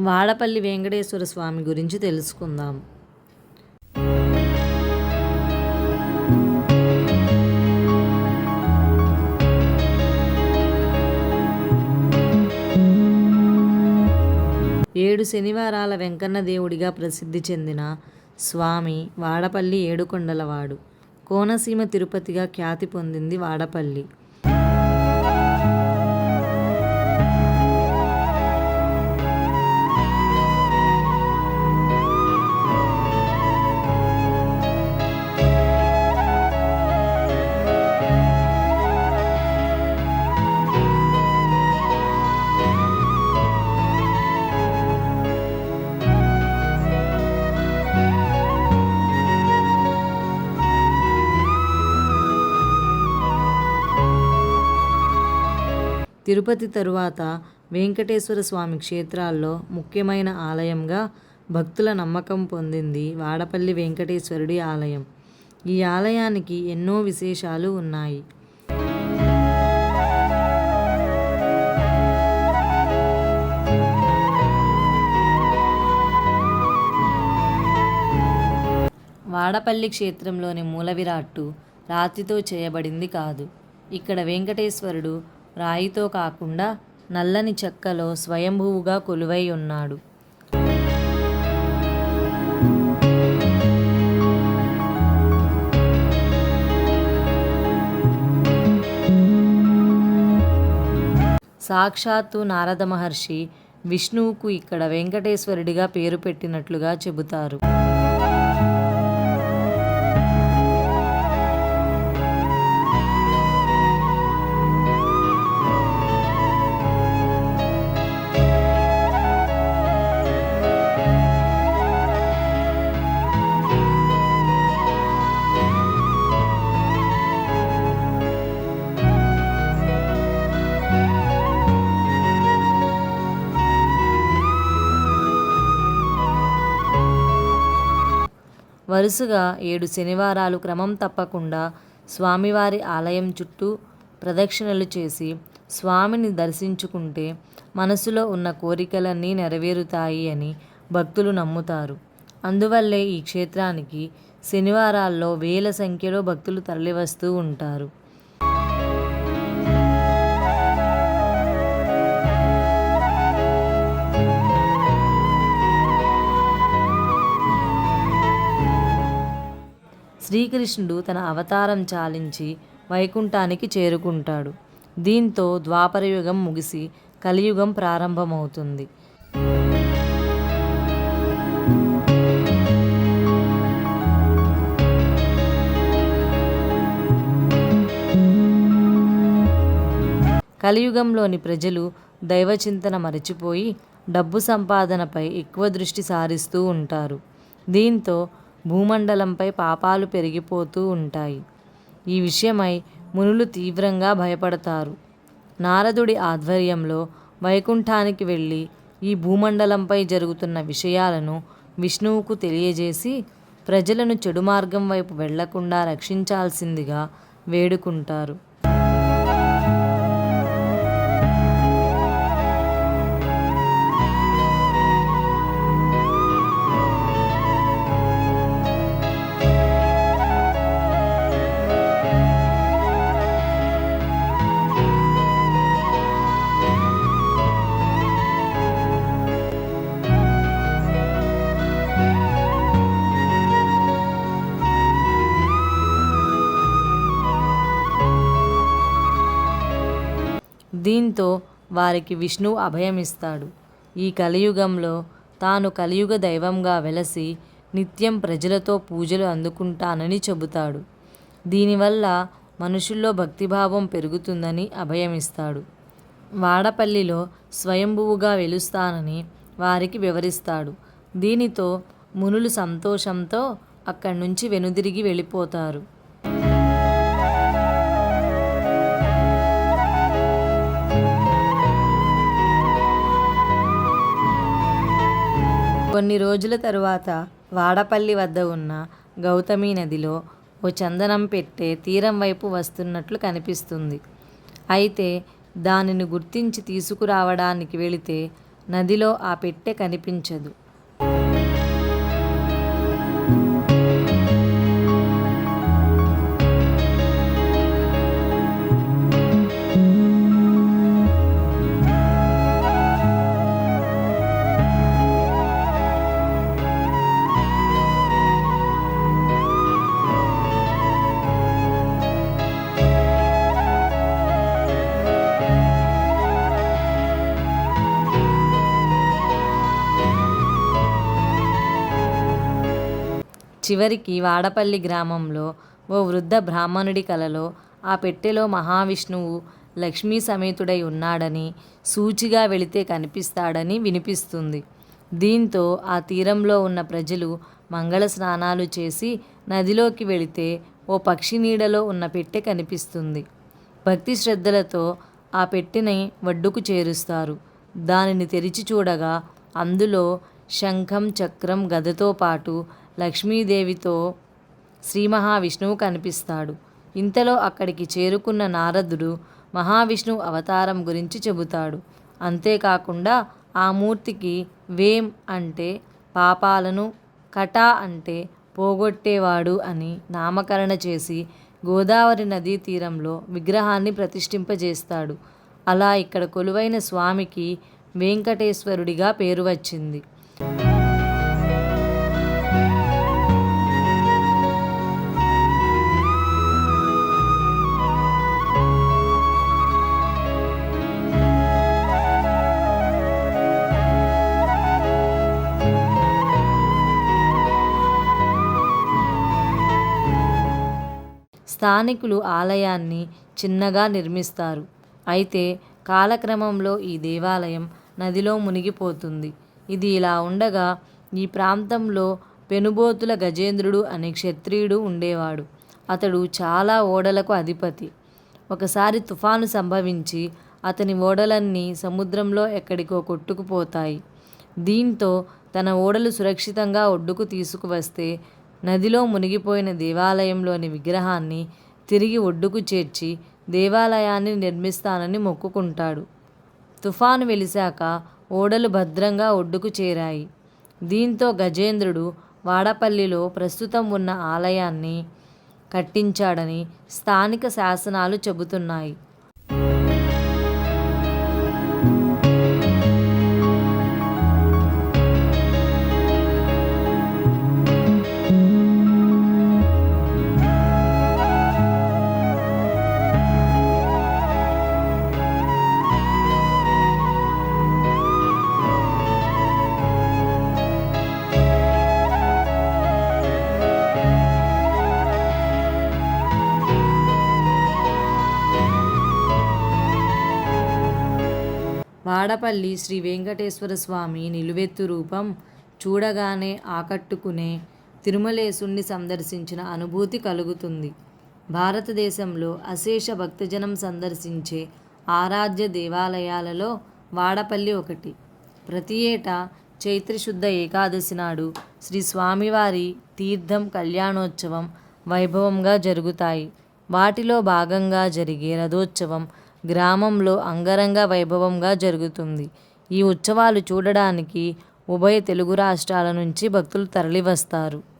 వాడపల్లి వెంకటేశ్వర స్వామి గురించి తెలుసుకుందాం. ఏడు శనివారాల వెంకన్న దేవుడిగా ప్రసిద్ధి చెందిన స్వామి వాడపల్లి ఏడుకొండలవాడు. కోనసీమ తిరుపతిగా ఖ్యాతి పొందింది వాడపల్లి. తిరుపతి తరువాత వెంకటేశ్వర స్వామి క్షేత్రాల్లో ముఖ్యమైన ఆలయంగా భక్తుల నమ్మకం పొందింది వాడపల్లి వెంకటేశ్వరుడి ఆలయం. ఈ ఆలయానికి ఎన్నో విశేషాలు ఉన్నాయి. వాడపల్లి క్షేత్రంలోని మూలవిరాట్టు రాతితో చేయబడింది కాదు. ఇక్కడ వెంకటేశ్వరుడు రాయితో కాకుండా నల్లని చెక్కలో స్వయంభూవుగా కొలువై ఉన్నాడు. సాక్షాత్తు నారద మహర్షి విష్ణువుకు ఇక్కడ వెంకటేశ్వరుడిగా పేరు పెట్టినట్లుగా చెబుతారు. వరుసగా ఏడు శనివారాలు క్రమం తప్పకుండా స్వామివారి ఆలయం చుట్టూ ప్రదక్షిణలు చేసి స్వామిని దర్శించుకుంటే మనసులో ఉన్న కోరికలన్నీ నెరవేరుతాయి అని భక్తులు నమ్ముతారు. అందువల్లే ఈ క్షేత్రానికి శనివారాల్లో వేల సంఖ్యలో భక్తులు తరలివస్తూ ఉంటారు. శ్రీకృష్ణుడు తన అవతారం చాలించి వైకుంఠానికి చేరుకుంటాడు. దీంతో ద్వాపరయుగం ముగిసి కలియుగం ప్రారంభమవుతుంది. కలియుగంలోని ప్రజలు దైవచింతన మరచిపోయి డబ్బు సంపాదనపై ఎక్కువ దృష్టి సారిస్తూ ఉంటారు. దీంతో భూమండలంపై పాపాలు పెరిగిపోతూ ఉంటాయి. ఈ విషయమై మునులు తీవ్రంగా భయపడతారు. నారదుడి ఆధ్వర్యంలో వైకుంఠానికి వెళ్ళి ఈ భూమండలంపై జరుగుతున్న విషయాలను విష్ణువుకు తెలియజేసి ప్రజలను చెడు మార్గం వైపు వెళ్ళకుండా రక్షించాల్సిందిగా వేడుకుంటారు. దీంతో వారికి విష్ణువు అభయమిస్తాడు. ఈ కలియుగంలో తాను కలియుగ దైవంగా వెలసి నిత్యం ప్రజలతో పూజలు అందుకుంటానని చెబుతాడు. దీనివల్ల మనుషుల్లో భక్తిభావం పెరుగుతుందని అభయమిస్తాడు. వాడపల్లిలో స్వయంభువుగా వెలుస్తానని వారికి వివరిస్తాడు. దీనితో మునులు సంతోషంతో అక్కడి నుంచి వెనుదిరిగి వెళ్ళిపోతారు. కొన్ని రోజుల తరువాత వాడపల్లి వద్ద ఉన్న గౌతమి నదిలో ఓ చందనం పెట్టే తీరం వైపు వస్తున్నట్లు కనిపిస్తుంది. అయితే దానిని గుర్తించి తీసుకురావడానికి వెళితే నదిలో ఆ పెట్టె కనిపించదు. చివరికి వాడపల్లి గ్రామంలో ఓ వృద్ధ బ్రాహ్మణుడి కలలో ఆ పెట్టెలో మహావిష్ణువు లక్ష్మీ సమేతుడై ఉన్నాడని సూచిగా వెళితే కనిపిస్తాడని వినిపిస్తుంది. దీంతో ఆ తీరంలో ఉన్న ప్రజలు మంగళ స్నానాలు చేసి నదిలోకి వెళితే ఓ పక్షి నీడలో ఉన్న పెట్టె కనిపిస్తుంది. భక్తి శ్రద్ధలతో ఆ పెట్టెని వడ్డుకు చేరుస్తారు. దానిని తెరిచి చూడగా అందులో శంఖం చక్రం గదతో పాటు లక్ష్మీదేవితో శ్రీ మహావిష్ణువు కనిపిస్తాడు. ఇంతలో అక్కడికి చేరుకున్న నారదుడు మహావిష్ణువు అవతారం గురించి చెబుతాడు. అంతేకాకుండా ఆ మూర్తికి వేం అంటే పాపాలను కటా అంటే పోగొట్టేవాడు అని నామకరణ చేసి గోదావరి నదీ తీరంలో విగ్రహాన్ని ప్రతిష్ఠింపజేస్తాడు. అలా ఇక్కడ కొలువైన స్వామికి వెంకటేశ్వరుడిగా పేరు వచ్చింది. స్థానికులు ఆలయాన్ని చిన్నగా నిర్మిస్తారు. అయితే కాలక్రమంలో ఈ దేవాలయం నదిలో మునిగిపోతుంది. ఇది ఇలా ఉండగా ఈ ప్రాంతంలో పెనుబోతుల గజేంద్రుడు అనే క్షత్రియుడు ఉండేవాడు. అతడు చాలా ఓడలకు అధిపతి. ఒకసారి తుఫాను సంభవించి అతని ఓడలన్నీ సముద్రంలో ఎక్కడికో కొట్టుకుపోతాయి. దీంతో తన ఓడలు సురక్షితంగా ఒడ్డుకు తీసుకువస్తే నదిలో మునిగిపోయిన దేవాలయంలోని విగ్రహాన్ని తిరిగి ఒడ్డుకు చేర్చి దేవాలయాన్ని నిర్మిస్తానని మొక్కుకుంటాడు. తుఫాను వెలిశాక ఓడలు భద్రంగా ఒడ్డుకు చేరాయి. దీంతో గజేంద్రుడు వాడపల్లిలో ప్రస్తుతం ఉన్న ఆలయాన్ని కట్టించాడని స్థానిక శాసనాలు చెబుతున్నాయి. వాడపల్లి శ్రీ వెంకటేశ్వర స్వామి నిలువెత్తు రూపం చూడగానే ఆకట్టుకునే తిరుమలేశుణ్ణి సందర్శించిన అనుభూతి కలుగుతుంది. భారతదేశంలో అశేష భక్తజనం సందర్శించే ఆరాధ్య దేవాలయాలలో వాడపల్లి ఒకటి. ప్రతి ఏటా చైత్రశుద్ధ ఏకాదశి నాడు శ్రీ స్వామివారి తీర్థం కళ్యాణోత్సవం వైభవంగా జరుగుతాయి. వాటిలో భాగంగా జరిగే రథోత్సవం గ్రామంలో అంగరంగ వైభవంగా జరుగుతుంది. ఈ ఉత్సవాలు చూడడానికి ఉభయ తెలుగు రాష్ట్రాల నుంచి భక్తులు తరలివస్తారు.